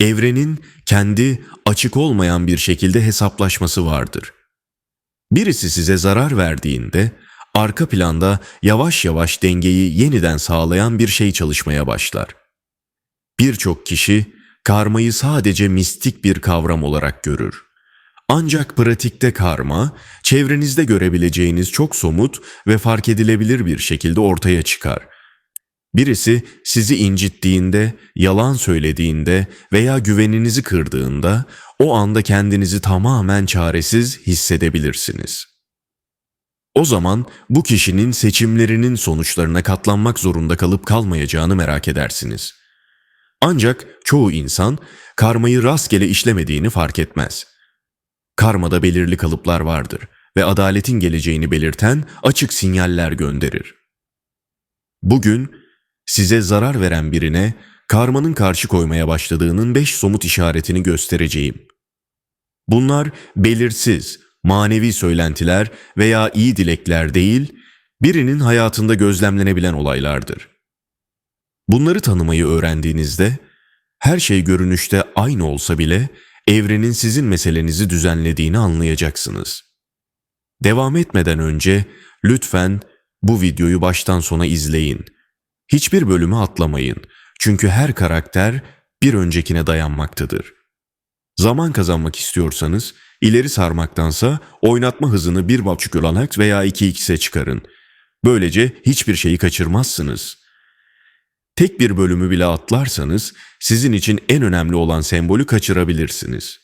Evrenin kendi açık olmayan bir şekilde hesaplaşması vardır. Birisi size zarar verdiğinde arka planda yavaş yavaş dengeyi yeniden sağlayan bir şey çalışmaya başlar. Birçok kişi karmayı sadece mistik bir kavram olarak görür. Ancak pratikte karma, çevrenizde görebileceğiniz çok somut ve fark edilebilir bir şekilde ortaya çıkar. Birisi sizi incittiğinde, yalan söylediğinde veya güveninizi kırdığında o anda kendinizi tamamen çaresiz hissedebilirsiniz. O zaman bu kişinin seçimlerinin sonuçlarına katlanmak zorunda kalıp kalmayacağını merak edersiniz. Ancak çoğu insan karmayı rastgele işlemediğini fark etmez. Karmada belirli kalıplar vardır ve adaletin geleceğini belirten açık sinyaller gönderir. Bugün size zarar veren birine karmanın karşı koymaya başladığının beş somut işaretini göstereceğim. Bunlar belirsiz, manevi söylentiler veya iyi dilekler değil, birinin hayatında gözlemlenebilen olaylardır. Bunları tanımayı öğrendiğinizde, her şey görünüşte aynı olsa bile evrenin sizin meselenizi düzenlediğini anlayacaksınız. Devam etmeden önce lütfen bu videoyu baştan sona izleyin. Hiçbir bölümü atlamayın. Çünkü her karakter bir öncekine dayanmaktadır. Zaman kazanmak istiyorsanız ileri sarmaktansa oynatma hızını 1.5 olanak veya 2x'e çıkarın. Böylece hiçbir şeyi kaçırmazsınız. Tek bir bölümü bile atlarsanız sizin için en önemli olan sembolü kaçırabilirsiniz.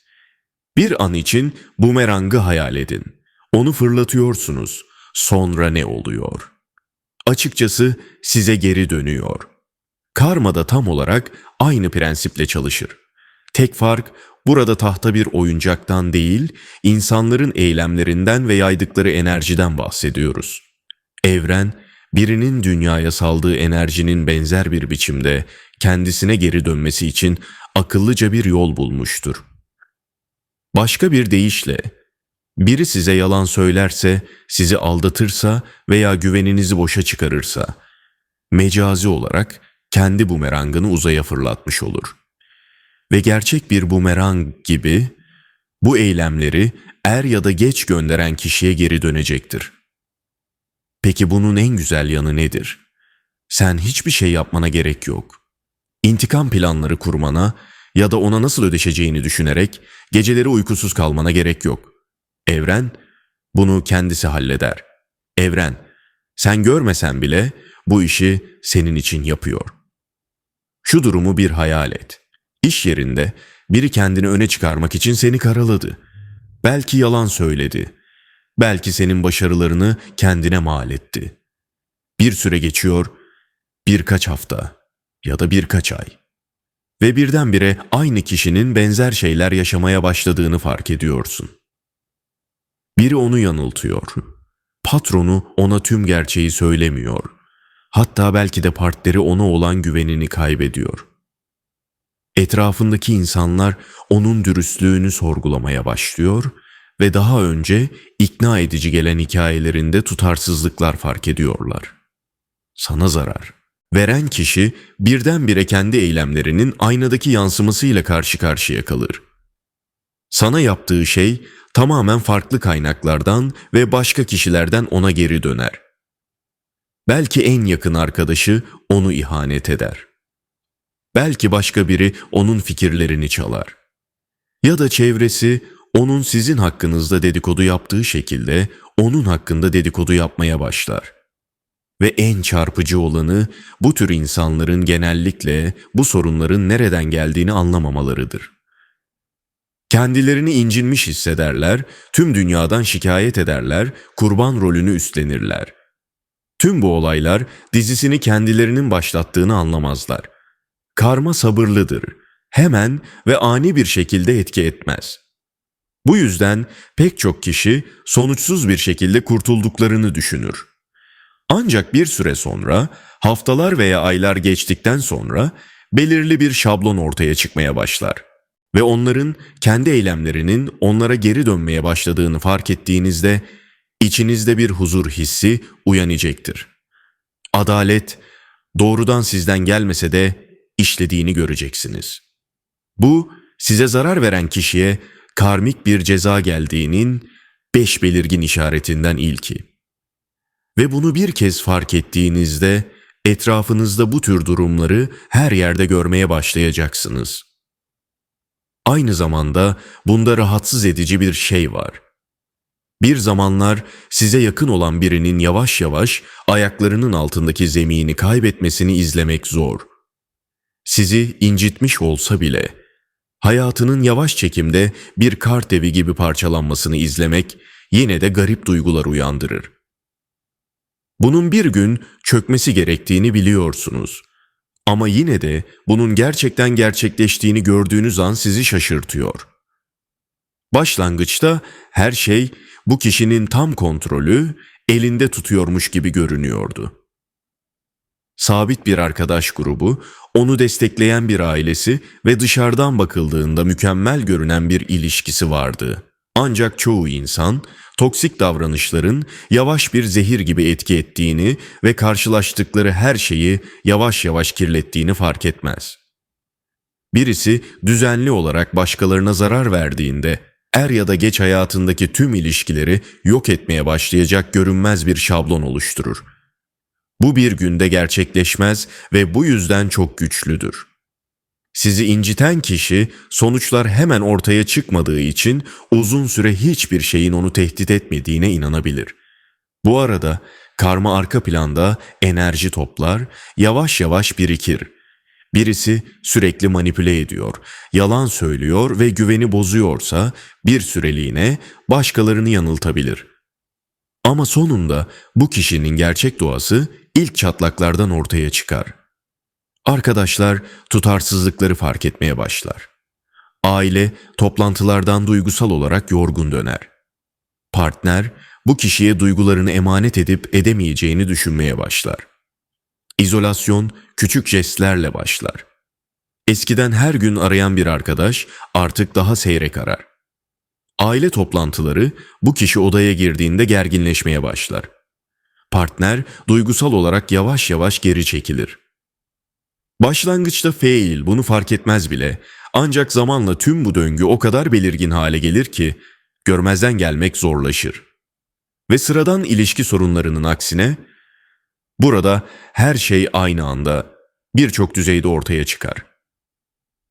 Bir an için bumerangı hayal edin. Onu fırlatıyorsunuz. Sonra ne oluyor? Açıkçası size geri dönüyor. Karma da tam olarak aynı prensiple çalışır. Tek fark burada tahta bir oyuncaktan değil, insanların eylemlerinden ve yaydıkları enerjiden bahsediyoruz. Evren, birinin dünyaya saldığı enerjinin benzer bir biçimde kendisine geri dönmesi için akıllıca bir yol bulmuştur. Başka bir deyişle, biri size yalan söylerse, sizi aldatırsa veya güveninizi boşa çıkarırsa, mecazi olarak kendi bumerangını uzaya fırlatmış olur. Ve gerçek bir bumerang gibi bu eylemleri er ya da geç gönderen kişiye geri dönecektir. Peki bunun en güzel yanı nedir? Sen hiçbir şey yapmana gerek yok. İntikam planları kurmana ya da ona nasıl ödeşeceğini düşünerek geceleri uykusuz kalmana gerek yok. Evren bunu kendisi halleder. Evren sen görmesen bile bu işi senin için yapıyor. Şu durumu bir hayal et. İş yerinde biri kendini öne çıkarmak için seni karaladı. Belki yalan söyledi. Belki senin başarılarını kendine mal etti. Bir süre geçiyor, birkaç hafta ya da birkaç ay. Ve birdenbire aynı kişinin benzer şeyler yaşamaya başladığını fark ediyorsun. Biri onu yanıltıyor. Patronu ona tüm gerçeği söylemiyor. Hatta belki de partneri ona olan güvenini kaybediyor. Etrafındaki insanlar onun dürüstlüğünü sorgulamaya başlıyor ve daha önce ikna edici gelen hikayelerinde tutarsızlıklar fark ediyorlar. Sana zarar. Veren kişi birdenbire kendi eylemlerinin aynadaki yansımasıyla karşı karşıya kalır. Sana yaptığı şey tamamen farklı kaynaklardan ve başka kişilerden ona geri döner. Belki en yakın arkadaşı onu ihanet eder. Belki başka biri onun fikirlerini çalar. Ya da çevresi onun sizin hakkınızda dedikodu yaptığı şekilde onun hakkında dedikodu yapmaya başlar. Ve en çarpıcı olanı bu tür insanların genellikle bu sorunların nereden geldiğini anlamamalarıdır. Kendilerini incinmiş hissederler, tüm dünyadan şikayet ederler, kurban rolünü üstlenirler. Tüm bu olaylar dizisini kendilerinin başlattığını anlamazlar. Karma sabırlıdır. Hemen ve ani bir şekilde etki etmez. Bu yüzden pek çok kişi sonuçsuz bir şekilde kurtulduklarını düşünür. Ancak bir süre sonra, haftalar veya aylar geçtikten sonra belirli bir şablon ortaya çıkmaya başlar ve onların kendi eylemlerinin onlara geri dönmeye başladığını fark ettiğinizde içinizde bir huzur hissi uyanacaktır. Adalet doğrudan sizden gelmese de işlediğini göreceksiniz. Bu size zarar veren kişiye karmik bir ceza geldiğinin beş belirgin işaretinden ilki. Ve bunu bir kez fark ettiğinizde etrafınızda bu tür durumları her yerde görmeye başlayacaksınız. Aynı zamanda bunda rahatsız edici bir şey var. Bir zamanlar size yakın olan birinin yavaş yavaş ayaklarının altındaki zemini kaybetmesini izlemek zor. Sizi incitmiş olsa bile hayatının yavaş çekimde bir kart evi gibi parçalanmasını izlemek yine de garip duygular uyandırır. Bunun bir gün çökmesi gerektiğini biliyorsunuz. Ama yine de bunun gerçekten gerçekleştiğini gördüğünüz an sizi şaşırtıyor. Başlangıçta her şey bu kişinin tam kontrolü elinde tutuyormuş gibi görünüyordu. Sabit bir arkadaş grubu, onu destekleyen bir ailesi ve dışarıdan bakıldığında mükemmel görünen bir ilişkisi vardı. Ancak çoğu insan toksik davranışların yavaş bir zehir gibi etki ettiğini ve karşılaştıkları her şeyi yavaş yavaş kirlettiğini fark etmez. Birisi düzenli olarak başkalarına zarar verdiğinde er ya da geç hayatındaki tüm ilişkileri yok etmeye başlayacak görünmez bir şablon oluşturur. Bu bir günde gerçekleşmez ve bu yüzden çok güçlüdür. Sizi inciten kişi sonuçlar hemen ortaya çıkmadığı için uzun süre hiçbir şeyin onu tehdit etmediğine inanabilir. Bu arada karma arka planda enerji toplar, yavaş yavaş birikir. Birisi sürekli manipüle ediyor, yalan söylüyor ve güveni bozuyorsa bir süreliğine başkalarını yanıltabilir. Ama sonunda bu kişinin gerçek doğası ilk çatlaklardan ortaya çıkar. Arkadaşlar tutarsızlıkları fark etmeye başlar. Aile toplantılardan duygusal olarak yorgun döner. Partner bu kişiye duygularını emanet edip edemeyeceğini düşünmeye başlar. İzolasyon küçük jestlerle başlar. Eskiden her gün arayan bir arkadaş artık daha seyrek arar. Aile toplantıları bu kişi odaya girdiğinde gerginleşmeye başlar. Partner duygusal olarak yavaş yavaş geri çekilir. Başlangıçta fail bunu fark etmez bile. Ancak zamanla tüm bu döngü o kadar belirgin hale gelir ki görmezden gelmek zorlaşır. Ve sıradan ilişki sorunlarının aksine burada her şey aynı anda birçok düzeyde ortaya çıkar.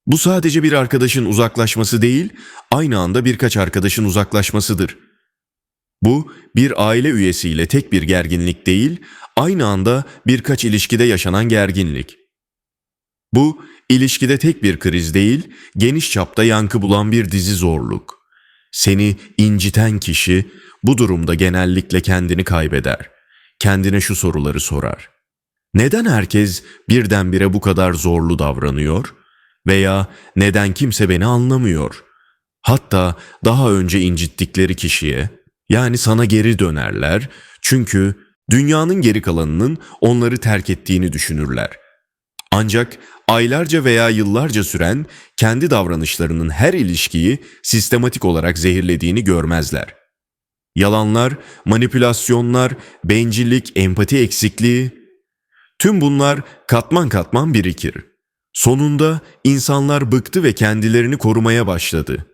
Bu sadece bir arkadaşın uzaklaşması değil, aynı anda birkaç arkadaşın uzaklaşmasıdır. Bu bir aile üyesiyle tek bir gerginlik değil, aynı anda birkaç ilişkide yaşanan gerginlik. Bu, ilişkide tek bir kriz değil, geniş çapta yankı bulan bir dizi zorluk. Seni inciten kişi bu durumda genellikle kendini kaybeder. Kendine şu soruları sorar. Neden herkes birdenbire bu kadar zorlu davranıyor? Veya neden kimse beni anlamıyor? Hatta daha önce incittikleri kişiye, yani sana geri dönerler çünkü dünyanın geri kalanının onları terk ettiğini düşünürler. Ancak aylarca veya yıllarca süren kendi davranışlarının her ilişkiyi sistematik olarak zehirlediğini görmezler. Yalanlar, manipülasyonlar, bencillik, empati eksikliği, tüm bunlar katman katman birikir. Sonunda insanlar bıktı ve kendilerini korumaya başladı.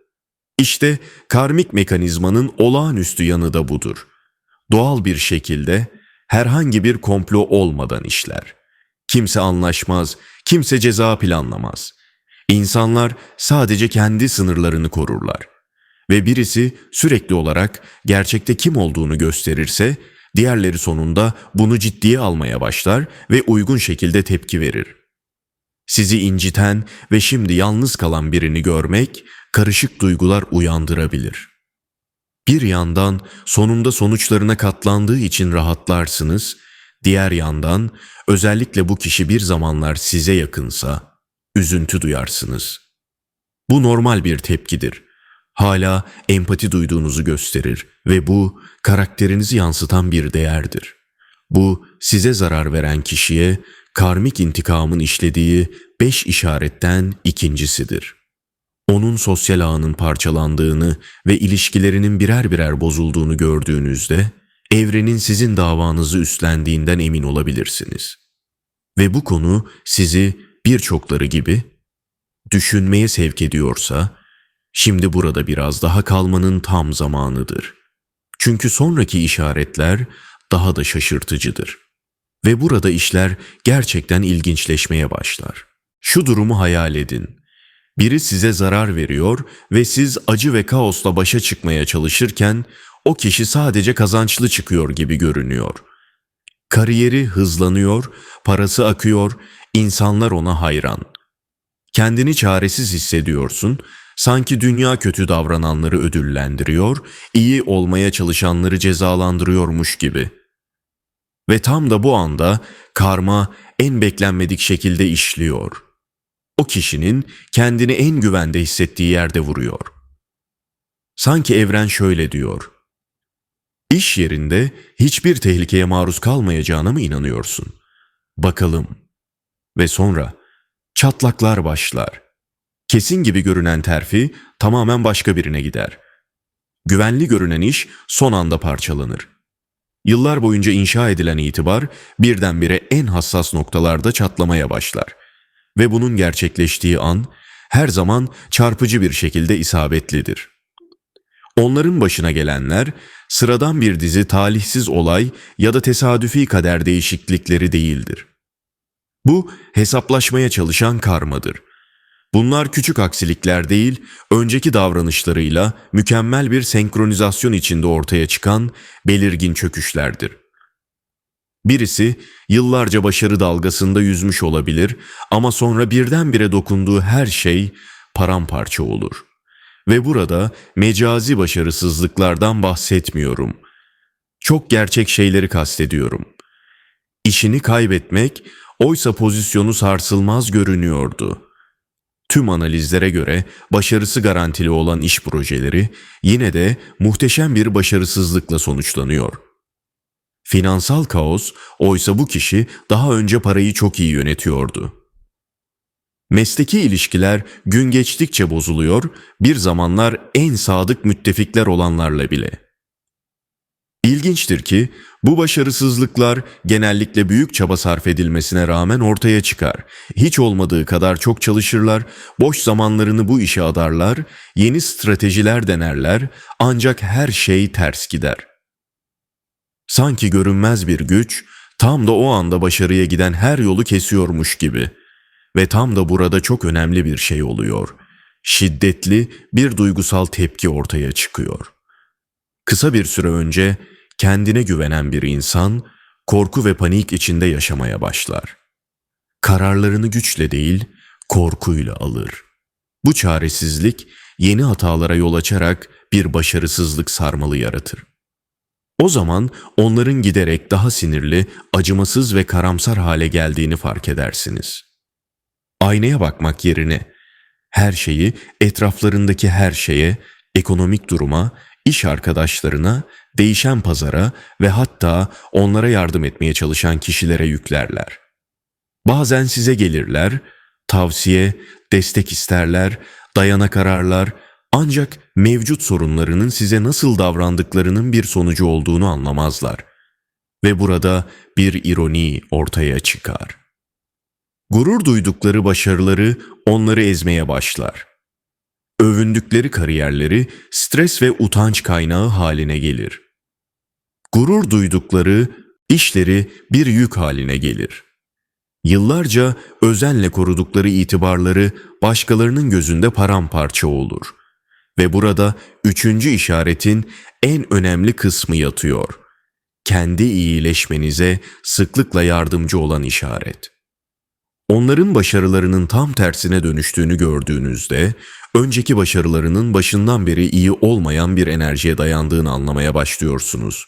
İşte karmik mekanizmanın olağanüstü yanı da budur. Doğal bir şekilde herhangi bir komplo olmadan işler. Kimse anlaşmaz, kimse ceza planlamaz. İnsanlar sadece kendi sınırlarını korurlar. Ve birisi sürekli olarak gerçekte kim olduğunu gösterirse, diğerleri sonunda bunu ciddiye almaya başlar ve uygun şekilde tepki verir. Sizi inciten ve şimdi yalnız kalan birini görmek karışık duygular uyandırabilir. Bir yandan sonunda sonuçlarına katlandığı için rahatlarsınız, diğer yandan özellikle bu kişi bir zamanlar size yakınsa üzüntü duyarsınız. Bu normal bir tepkidir. Hala empati duyduğunuzu gösterir ve bu karakterinizi yansıtan bir değerdir. Bu size zarar veren kişiye karmik intikamın işlediği beş işaretten ikincisidir. Onun sosyal ağının parçalandığını ve ilişkilerinin birer birer bozulduğunu gördüğünüzde, evrenin sizin davanızı üstlendiğinden emin olabilirsiniz. Ve bu konu sizi birçokları gibi düşünmeye sevk ediyorsa, şimdi burada biraz daha kalmanın tam zamanıdır. Çünkü sonraki işaretler daha da şaşırtıcıdır. Ve burada işler gerçekten ilginçleşmeye başlar. Şu durumu hayal edin. Biri size zarar veriyor ve siz acı ve kaosla başa çıkmaya çalışırken o kişi sadece kazançlı çıkıyor gibi görünüyor. Kariyeri hızlanıyor, parası akıyor, insanlar ona hayran. Kendini çaresiz hissediyorsun, sanki dünya kötü davrananları ödüllendiriyor, iyi olmaya çalışanları cezalandırıyormuş gibi. Ve tam da bu anda karma en beklenmedik şekilde işliyor. O kişinin kendini en güvende hissettiği yerde vuruyor. Sanki evren şöyle diyor. İş yerinde hiçbir tehlikeye maruz kalmayacağına mı inanıyorsun? Bakalım. Ve sonra çatlaklar başlar. Kesin gibi görünen terfi tamamen başka birine gider. Güvenli görünen iş son anda parçalanır. Yıllar boyunca inşa edilen itibar birdenbire en hassas noktalarda çatlamaya başlar. Ve bunun gerçekleştiği an her zaman çarpıcı bir şekilde isabetlidir. Onların başına gelenler sıradan bir dizi talihsiz olay ya da tesadüfi kader değişiklikleri değildir. Bu hesaplaşmaya çalışan karmadır. Bunlar küçük aksilikler değil, önceki davranışlarıyla mükemmel bir senkronizasyon içinde ortaya çıkan belirgin çöküşlerdir. Birisi yıllarca başarı dalgasında yüzmüş olabilir ama sonra birdenbire dokunduğu her şey paramparça olur. Ve burada mecazi başarısızlıklardan bahsetmiyorum. Çok gerçek şeyleri kastediyorum. İşini kaybetmek oysa pozisyonu sarsılmaz görünüyordu.'' Tüm analizlere göre başarısı garantili olan iş projeleri yine de muhteşem bir başarısızlıkla sonuçlanıyor. Finansal kaos oysa bu kişi daha önce parayı çok iyi yönetiyordu. Mesleki ilişkiler gün geçtikçe bozuluyor, bir zamanlar en sadık müttefikler olanlarla bile. İlginçtir ki bu başarısızlıklar genellikle büyük çaba sarf edilmesine rağmen ortaya çıkar. Hiç olmadığı kadar çok çalışırlar, boş zamanlarını bu işe adarlar, yeni stratejiler denerler ancak her şey ters gider. Sanki görünmez bir güç tam da o anda başarıya giden her yolu kesiyormuş gibi. Ve tam da burada çok önemli bir şey oluyor. Şiddetli bir duygusal tepki ortaya çıkıyor. Kısa bir süre önce kendine güvenen bir insan korku ve panik içinde yaşamaya başlar. Kararlarını güçle değil, korkuyla alır. Bu çaresizlik yeni hatalara yol açarak bir başarısızlık sarmalı yaratır. O zaman onların giderek daha sinirli, acımasız ve karamsar hale geldiğini fark edersiniz. Aynaya bakmak yerine her şeyi, etraflarındaki her şeye, ekonomik duruma, iş arkadaşlarına, değişen pazara ve hatta onlara yardım etmeye çalışan kişilere yüklerler. Bazen size gelirler, tavsiye, destek isterler, dayana kararlar ancak mevcut sorunlarının size nasıl davrandıklarının bir sonucu olduğunu anlamazlar. Ve burada bir ironi ortaya çıkar. Gurur duydukları başarıları onları ezmeye başlar övündükleri kariyerleri stres ve utanç kaynağı haline gelir. Gurur duydukları işleri bir yük haline gelir. Yıllarca özenle korudukları itibarları başkalarının gözünde paramparça olur. Ve burada üçüncü işaretin en önemli kısmı yatıyor. Kendi iyileşmenize sıklıkla yardımcı olan işaret. Onların başarılarının tam tersine dönüştüğünü gördüğünüzde önceki başarılarının başından beri iyi olmayan bir enerjiye dayandığını anlamaya başlıyorsunuz.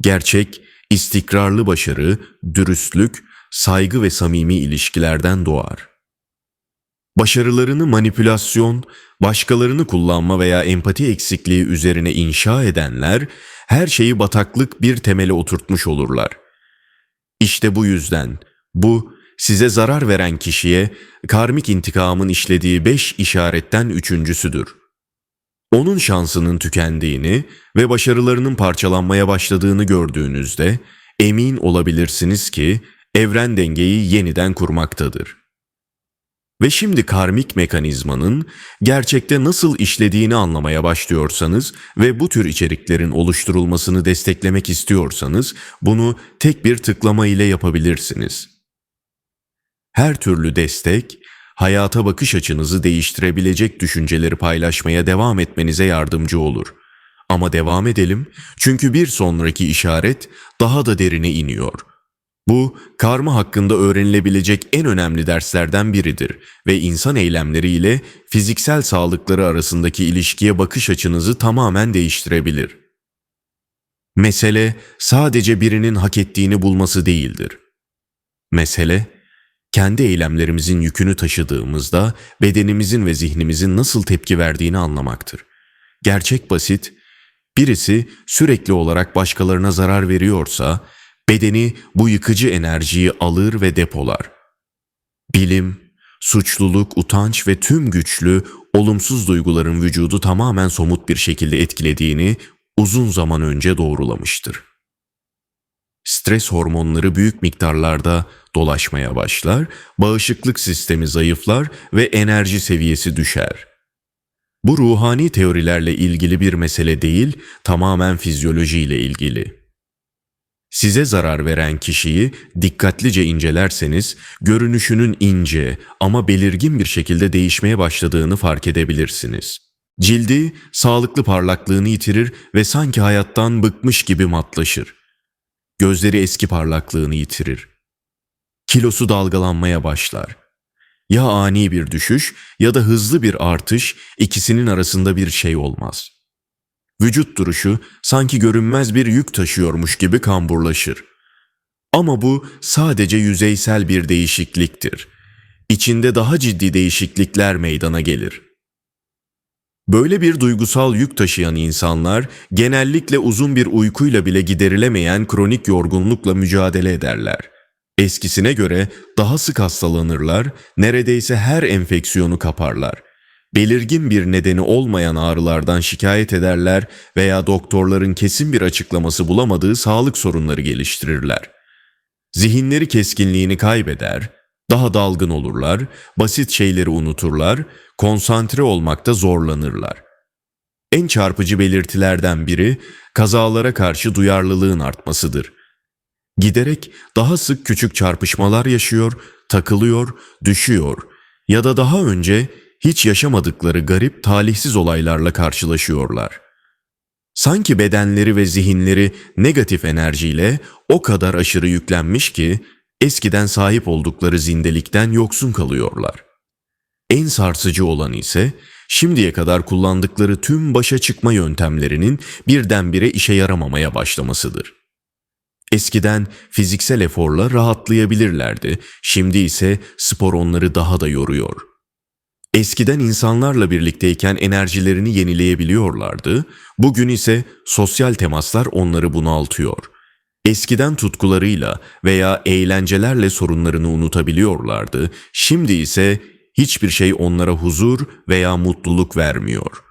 Gerçek, istikrarlı başarı, dürüstlük, saygı ve samimi ilişkilerden doğar. Başarılarını manipülasyon, başkalarını kullanma veya empati eksikliği üzerine inşa edenler her şeyi bataklık bir temele oturtmuş olurlar. İşte bu yüzden bu size zarar veren kişiye karmik intikamın işlediği beş işaretten üçüncüsüdür. Onun şansının tükendiğini ve başarılarının parçalanmaya başladığını gördüğünüzde emin olabilirsiniz ki evren dengeyi yeniden kurmaktadır. Ve şimdi karmik mekanizmanın gerçekte nasıl işlediğini anlamaya başlıyorsanız ve bu tür içeriklerin oluşturulmasını desteklemek istiyorsanız bunu tek bir tıklama ile yapabilirsiniz. Her türlü destek, hayata bakış açınızı değiştirebilecek düşünceleri paylaşmaya devam etmenize yardımcı olur. Ama devam edelim çünkü bir sonraki işaret daha da derine iniyor. Bu, karma hakkında öğrenilebilecek en önemli derslerden biridir ve insan eylemleriyle fiziksel sağlıkları arasındaki ilişkiye bakış açınızı tamamen değiştirebilir. Mesele sadece birinin hak ettiğini bulması değildir. Mesele, kendi eylemlerimizin yükünü taşıdığımızda bedenimizin ve zihnimizin nasıl tepki verdiğini anlamaktır. Gerçek basit, birisi sürekli olarak başkalarına zarar veriyorsa, bedeni bu yıkıcı enerjiyi alır ve depolar. Bilim, suçluluk, utanç ve tüm güçlü, olumsuz duyguların vücudu tamamen somut bir şekilde etkilediğini uzun zaman önce doğrulamıştır. Stres hormonları büyük miktarlarda dolaşmaya başlar, bağışıklık sistemi zayıflar ve enerji seviyesi düşer. Bu ruhani teorilerle ilgili bir mesele değil, tamamen fizyolojiyle ilgili. Size zarar veren kişiyi dikkatlice incelerseniz görünüşünün ince ama belirgin bir şekilde değişmeye başladığını fark edebilirsiniz. Cildi sağlıklı parlaklığını yitirir ve sanki hayattan bıkmış gibi matlaşır. Gözleri eski parlaklığını yitirir. Kilosu dalgalanmaya başlar. Ya ani bir düşüş ya da hızlı bir artış ikisinin arasında bir şey olmaz. Vücut duruşu sanki görünmez bir yük taşıyormuş gibi kamburlaşır. Ama bu sadece yüzeysel bir değişikliktir. İçinde daha ciddi değişiklikler meydana gelir. Böyle bir duygusal yük taşıyan insanlar genellikle uzun bir uykuyla bile giderilemeyen kronik yorgunlukla mücadele ederler. Eskisine göre daha sık hastalanırlar, neredeyse her enfeksiyonu kaparlar. Belirgin bir nedeni olmayan ağrılardan şikayet ederler veya doktorların kesin bir açıklaması bulamadığı sağlık sorunları geliştirirler. Zihinleri keskinliğini kaybeder, daha dalgın olurlar, basit şeyleri unuturlar, konsantre olmakta zorlanırlar. En çarpıcı belirtilerden biri kazalara karşı duyarlılığın artmasıdır. Giderek daha sık küçük çarpışmalar yaşıyor, takılıyor, düşüyor ya da daha önce hiç yaşamadıkları garip talihsiz olaylarla karşılaşıyorlar. Sanki bedenleri ve zihinleri negatif enerjiyle o kadar aşırı yüklenmiş ki eskiden sahip oldukları zindelikten yoksun kalıyorlar. En sarsıcı olan ise şimdiye kadar kullandıkları tüm başa çıkma yöntemlerinin birdenbire işe yaramamaya başlamasıdır. Eskiden fiziksel eforla rahatlayabilirlerdi, şimdi ise spor onları daha da yoruyor. Eskiden insanlarla birlikteyken enerjilerini yenileyebiliyorlardı, bugün ise sosyal temaslar onları bunaltıyor. Eskiden tutkularıyla veya eğlencelerle sorunlarını unutabiliyorlardı, şimdi ise hiçbir şey onlara huzur veya mutluluk vermiyor.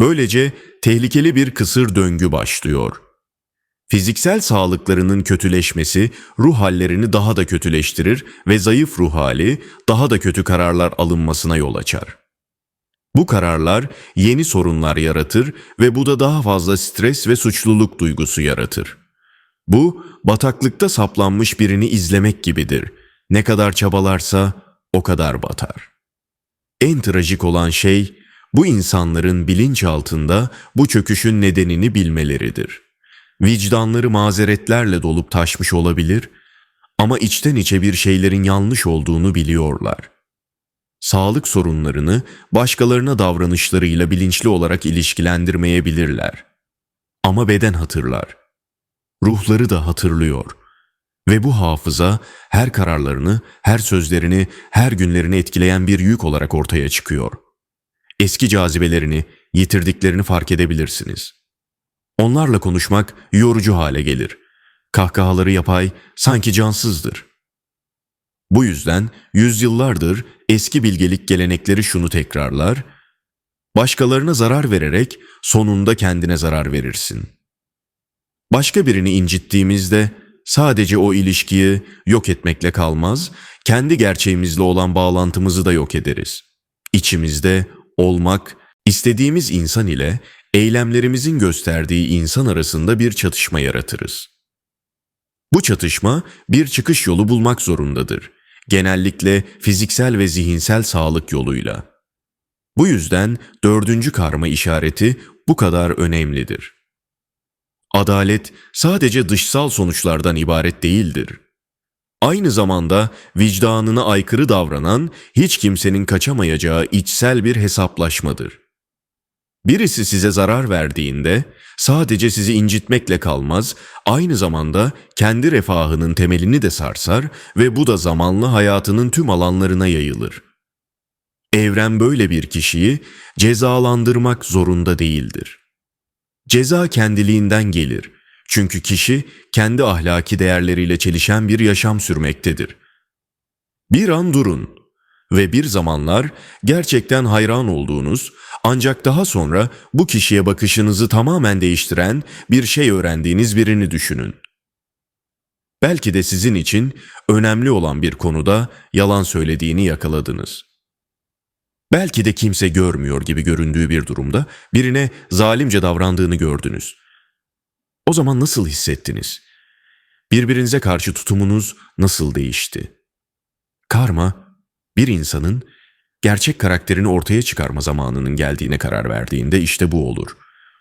Böylece tehlikeli bir kısır döngü başlıyor. Fiziksel sağlıklarının kötüleşmesi ruh hallerini daha da kötüleştirir ve zayıf ruh hali daha da kötü kararlar alınmasına yol açar. Bu kararlar yeni sorunlar yaratır ve bu da daha fazla stres ve suçluluk duygusu yaratır. Bu bataklıkta saplanmış birini izlemek gibidir. Ne kadar çabalarsa o kadar batar. En trajik olan şey bu insanların bilinç altında bu çöküşün nedenini bilmeleridir. Vicdanları mazeretlerle dolup taşmış olabilir ama içten içe bir şeylerin yanlış olduğunu biliyorlar. Sağlık sorunlarını başkalarına davranışlarıyla bilinçli olarak ilişkilendirmeyebilirler. Ama beden hatırlar. Ruhları da hatırlıyor.'' Ve bu hafıza her kararlarını, her sözlerini, her günlerini etkileyen bir yük olarak ortaya çıkıyor. Eski cazibelerini, yitirdiklerini fark edebilirsiniz. Onlarla konuşmak yorucu hale gelir. Kahkahaları yapay, sanki cansızdır. Bu yüzden yüzyıllardır eski bilgelik gelenekleri şunu tekrarlar, başkalarına zarar vererek sonunda kendine zarar verirsin. Başka birini incittiğimizde sadece o ilişkiyi yok etmekle kalmaz, kendi gerçeğimizle olan bağlantımızı da yok ederiz. İçimizde olmak, istediğimiz insan ile eylemlerimizin gösterdiği insan arasında bir çatışma yaratırız. Bu çatışma bir çıkış yolu bulmak zorundadır. Genellikle fiziksel ve zihinsel sağlık yoluyla. Bu yüzden dördüncü karma işareti bu kadar önemlidir. Adalet sadece dışsal sonuçlardan ibaret değildir. Aynı zamanda vicdanına aykırı davranan hiç kimsenin kaçamayacağı içsel bir hesaplaşmadır. Birisi size zarar verdiğinde sadece sizi incitmekle kalmaz, aynı zamanda kendi refahının temelini de sarsar ve bu da zamanla hayatının tüm alanlarına yayılır. Evren böyle bir kişiyi cezalandırmak zorunda değildir. Ceza kendiliğinden gelir. Çünkü kişi kendi ahlaki değerleriyle çelişen bir yaşam sürmektedir. Bir an durun ve bir zamanlar gerçekten hayran olduğunuz ancak daha sonra bu kişiye bakışınızı tamamen değiştiren bir şey öğrendiğiniz birini düşünün. Belki de sizin için önemli olan bir konuda yalan söylediğini yakaladınız. Belki de kimse görmüyor gibi göründüğü bir durumda birine zalimce davrandığını gördünüz. O zaman nasıl hissettiniz? Birbirinize karşı tutumunuz nasıl değişti? Karma, bir insanın gerçek karakterini ortaya çıkarma zamanının geldiğine karar verdiğinde işte bu olur.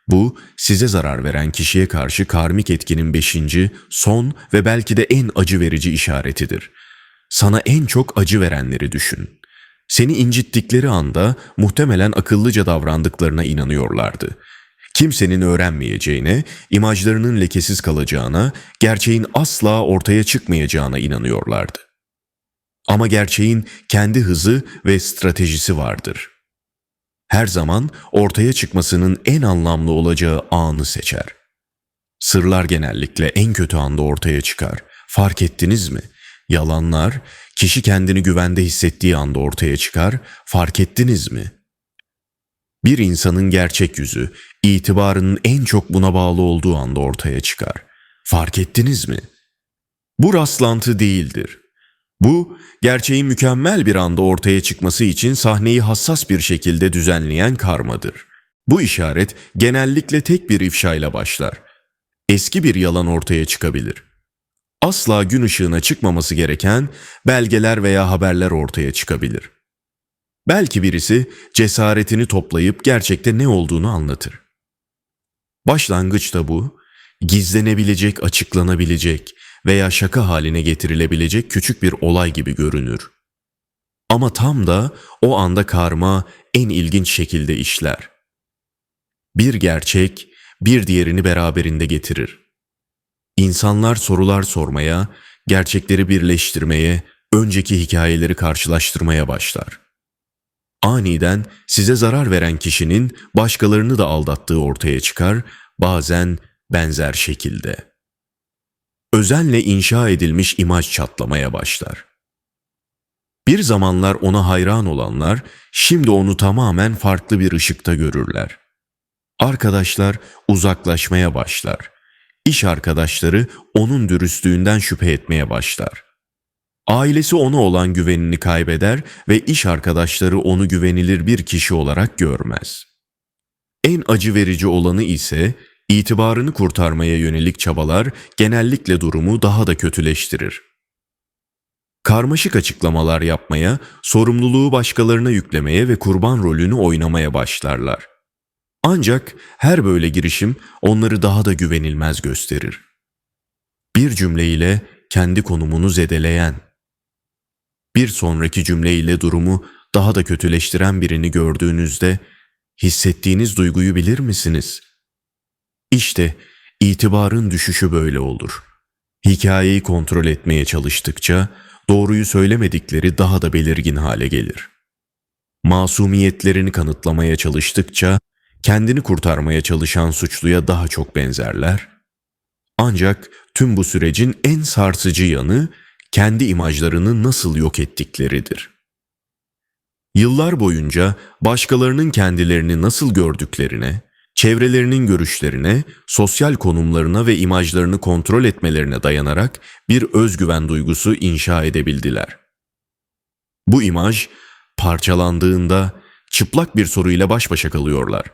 Bu, size zarar veren kişiye karşı karmik etkinin beşinci, son ve belki de en acı verici işaretidir. Sana en çok acı verenleri düşün. Seni incittikleri anda muhtemelen akıllıca davrandıklarına inanıyorlardı. Kimsenin öğrenmeyeceğine, imajlarının lekesiz kalacağına, gerçeğin asla ortaya çıkmayacağına inanıyorlardı. Ama gerçeğin kendi hızı ve stratejisi vardır. Her zaman ortaya çıkmasının en anlamlı olacağı anı seçer. Sırlar genellikle en kötü anda ortaya çıkar. Fark ettiniz mi? Yalanlar kişi kendini güvende hissettiği anda ortaya çıkar. Fark ettiniz mi? Bir insanın gerçek yüzü itibarının en çok buna bağlı olduğu anda ortaya çıkar. Fark ettiniz mi? Bu rastlantı değildir. Bu, gerçeğin mükemmel bir anda ortaya çıkması için sahneyi hassas bir şekilde düzenleyen karmadır. Bu işaret genellikle tek bir ifşayla başlar. Eski bir yalan ortaya çıkabilir. Asla gün ışığına çıkmaması gereken belgeler veya haberler ortaya çıkabilir. Belki birisi cesaretini toplayıp gerçekte ne olduğunu anlatır. Başlangıçta bu, gizlenebilecek, açıklanabilecek veya şaka haline getirilebilecek küçük bir olay gibi görünür. Ama tam da o anda karma en ilginç şekilde işler. Bir gerçek bir diğerini beraberinde getirir. İnsanlar sorular sormaya, gerçekleri birleştirmeye, önceki hikayeleri karşılaştırmaya başlar. Aniden size zarar veren kişinin başkalarını da aldattığı ortaya çıkar, bazen benzer şekilde. Özenle inşa edilmiş imaj çatlamaya başlar. Bir zamanlar ona hayran olanlar şimdi onu tamamen farklı bir ışıkta görürler. Arkadaşlar uzaklaşmaya başlar. İş arkadaşları onun dürüstlüğünden şüphe etmeye başlar. Ailesi ona olan güvenini kaybeder ve iş arkadaşları onu güvenilir bir kişi olarak görmez. En acı verici olanı ise itibarını kurtarmaya yönelik çabalar genellikle durumu daha da kötüleştirir. Karmaşık açıklamalar yapmaya, sorumluluğu başkalarına yüklemeye ve kurban rolünü oynamaya başlarlar. Ancak her böyle girişim onları daha da güvenilmez gösterir. Bir cümleyle kendi konumunu zedeleyen, bir sonraki cümleyle durumu daha da kötüleştiren birini gördüğünüzde hissettiğiniz duyguyu bilir misiniz? İşte itibarın düşüşü böyle olur. Hikayeyi kontrol etmeye çalıştıkça doğruyu söylemedikleri daha da belirgin hale gelir. Masumiyetlerini kanıtlamaya çalıştıkça kendini kurtarmaya çalışan suçluya daha çok benzerler. Ancak tüm bu sürecin en sarsıcı yanı kendi imajlarını nasıl yok ettikleridir. Yıllar boyunca başkalarının kendilerini nasıl gördüklerine, çevrelerinin görüşlerine, sosyal konumlarına ve imajlarını kontrol etmelerine dayanarak bir özgüven duygusu inşa edebildiler. Bu imaj parçalandığında çıplak bir soruyla baş başa kalıyorlar.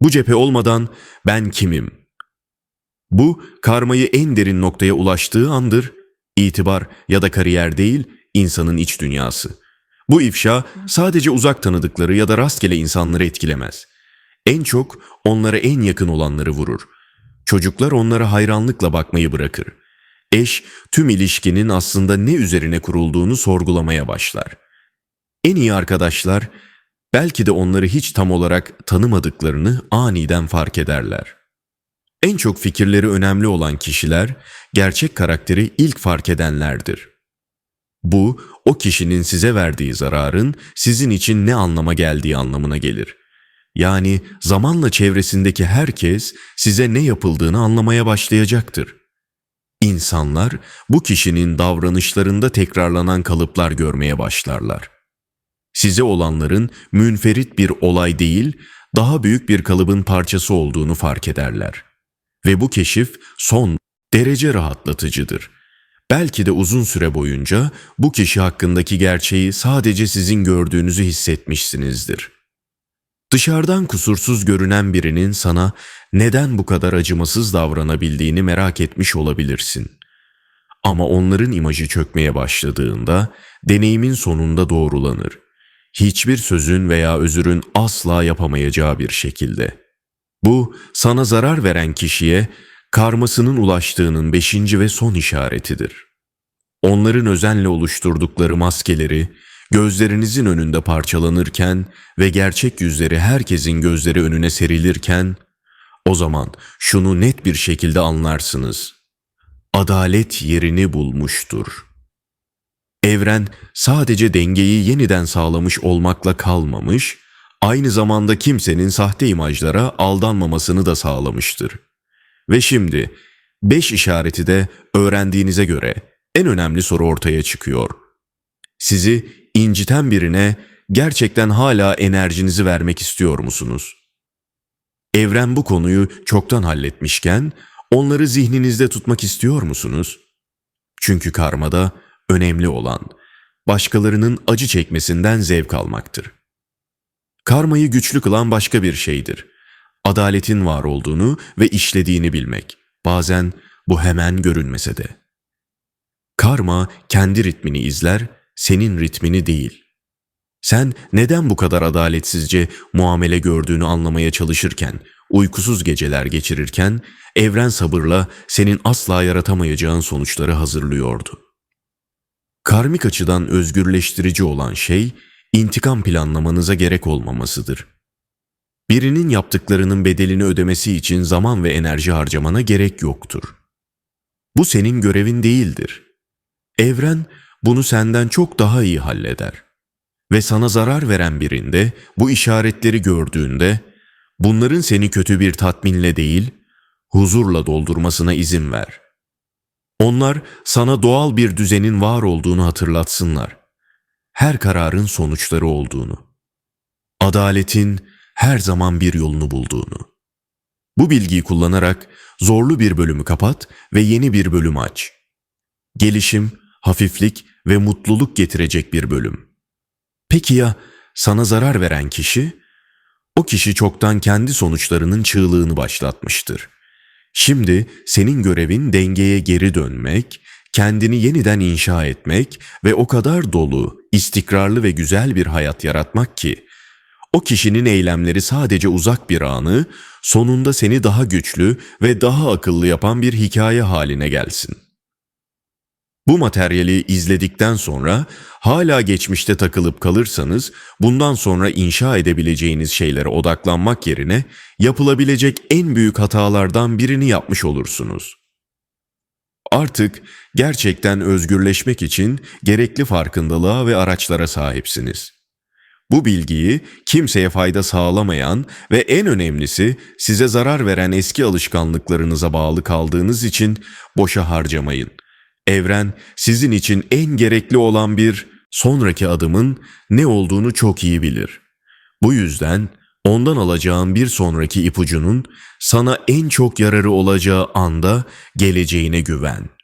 Bu cephe olmadan ben kimim? Bu karmayı en derin noktaya ulaştığı andır. İtibar ya da kariyer değil, insanın iç dünyası. Bu ifşa sadece uzak tanıdıkları ya da rastgele insanları etkilemez. En çok onlara en yakın olanları vurur. Çocuklar onlara hayranlıkla bakmayı bırakır. Eş tüm ilişkinin aslında ne üzerine kurulduğunu sorgulamaya başlar. En iyi arkadaşlar belki de onları hiç tam olarak tanımadıklarını aniden fark ederler. En çok fikirleri önemli olan kişiler gerçek karakteri ilk fark edenlerdir. Bu o kişinin size verdiği zararın sizin için ne anlama geldiği anlamına gelir. Yani zamanla çevresindeki herkes size ne yapıldığını anlamaya başlayacaktır. İnsanlar bu kişinin davranışlarında tekrarlanan kalıplar görmeye başlarlar. Size olanların münferit bir olay değil, daha büyük bir kalıbın parçası olduğunu fark ederler. Ve bu keşif son derece rahatlatıcıdır. Belki de uzun süre boyunca bu kişi hakkındaki gerçeği sadece sizin gördüğünüzü hissetmişsinizdir. Dışarıdan kusursuz görünen birinin sana neden bu kadar acımasız davranabildiğini merak etmiş olabilirsin. Ama onların imajı çökmeye başladığında deneyimin sonunda doğrulanır. Hiçbir sözün veya özürün asla yapamayacağı bir şekilde. Bu sana zarar veren kişiye karmasının ulaştığının beşinci ve son işaretidir. Onların özenle oluşturdukları maskeleri gözlerinizin önünde parçalanırken ve gerçek yüzleri herkesin gözleri önüne serilirken o zaman şunu net bir şekilde anlarsınız. Adalet yerini bulmuştur. Evren sadece dengeyi yeniden sağlamış olmakla kalmamış, aynı zamanda kimsenin sahte imajlara aldanmamasını da sağlamıştır. Ve şimdi beş işareti de öğrendiğinize göre en önemli soru ortaya çıkıyor. Sizi inciten birine gerçekten hala enerjinizi vermek istiyor musunuz? Evren bu konuyu çoktan halletmişken onları zihninizde tutmak istiyor musunuz? Çünkü karmada önemli olan başkalarının acı çekmesinden zevk almaktır. Karmayı güçlü kılan başka bir şeydir. Adaletin var olduğunu ve işlediğini bilmek. Bazen bu hemen görünmese de. Karma kendi ritmini izler, senin ritmini değil. Sen neden bu kadar adaletsizce muamele gördüğünü anlamaya çalışırken, uykusuz geceler geçirirken, evren sabırla senin asla yaratamayacağın sonuçları hazırlıyordu. Karmik açıdan özgürleştirici olan şey, intikam planlamanıza gerek olmamasıdır. Birinin yaptıklarının bedelini ödemesi için zaman ve enerji harcamana gerek yoktur. Bu senin görevin değildir. Evren bunu senden çok daha iyi halleder. Ve sana zarar veren birinde bu işaretleri gördüğünde bunların seni kötü bir tatminle değil, huzurla doldurmasına izin ver. Onlar sana doğal bir düzenin var olduğunu hatırlatsınlar. Her kararın sonuçları olduğunu. Adaletin her zaman bir yolunu bulduğunu. Bu bilgiyi kullanarak zorlu bir bölümü kapat ve yeni bir bölüm aç. Gelişim, hafiflik ve mutluluk getirecek bir bölüm. Peki ya sana zarar veren kişi? O kişi çoktan kendi sonuçlarının çığlığını başlatmıştır. Şimdi senin görevin dengeye geri dönmek, kendini yeniden inşa etmek ve o kadar dolu, istikrarlı ve güzel bir hayat yaratmak ki o kişinin eylemleri sadece uzak bir anı, sonunda seni daha güçlü ve daha akıllı yapan bir hikaye haline gelsin. Bu materyali izledikten sonra hala geçmişte takılıp kalırsanız bundan sonra inşa edebileceğiniz şeylere odaklanmak yerine yapılabilecek en büyük hatalardan birini yapmış olursunuz. Artık gerçekten özgürleşmek için gerekli farkındalığa ve araçlara sahipsiniz. Bu bilgiyi kimseye fayda sağlamayan ve en önemlisi size zarar veren eski alışkanlıklarınıza bağlı kaldığınız için boşa harcamayın. Evren sizin için en gerekli olan bir sonraki adımın ne olduğunu çok iyi bilir. Bu yüzden ondan alacağın bir sonraki ipucunun sana en çok yararı olacağı anda geleceğine güven.''